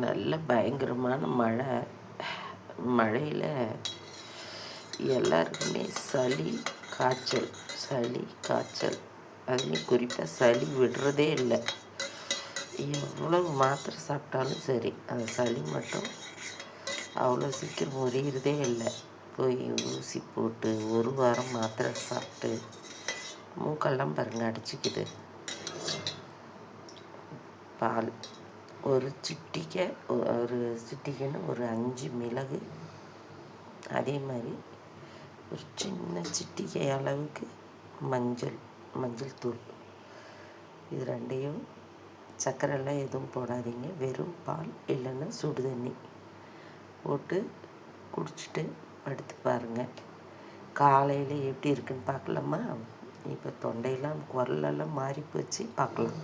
நல்ல பயங்கரமான மழை. மழையில் எல்லாருக்குமே சளி காய்ச்சல் சளி காய்ச்சல். அதுலேயும் குறிப்பாக சளி விடுறதே இல்லை. எவ்வளவு மாத்திரை சாப்பிட்டாலும் சரி அந்த சளி மட்டும் அவ்வளோ சீக்கிரம் முறியறதே இல்லை. போய் ஊசி போட்டு ஒரு வாரம் மாத்திரை சாப்பிட்டு மூக்கெல்லாம் பாருங்கள் அடிச்சுக்குது. பால். ஒரு சிட்டிக்கை ஒரு சிட்டிக்கைன்னு ஒரு அஞ்சு மிளகு. அதே மாதிரி ஒரு சின்ன சிட்டிக்கை அளவுக்கு மஞ்சள் மஞ்சள் தூள். இது ரெண்டையும் சர்க்கரைலாம் எதுவும் போடாதீங்க. வெறும் பால் இல்லைன்னா சுடு தண்ணி போட்டு குடிச்சிட்டு படுத்து பாருங்கள் காலையில் எப்படி இருக்குன்னு பார்க்கலாமா? இப்போ தொண்டையெல்லாம் குரலெல்லாம் மாறி போச்சு பார்க்கலாம்.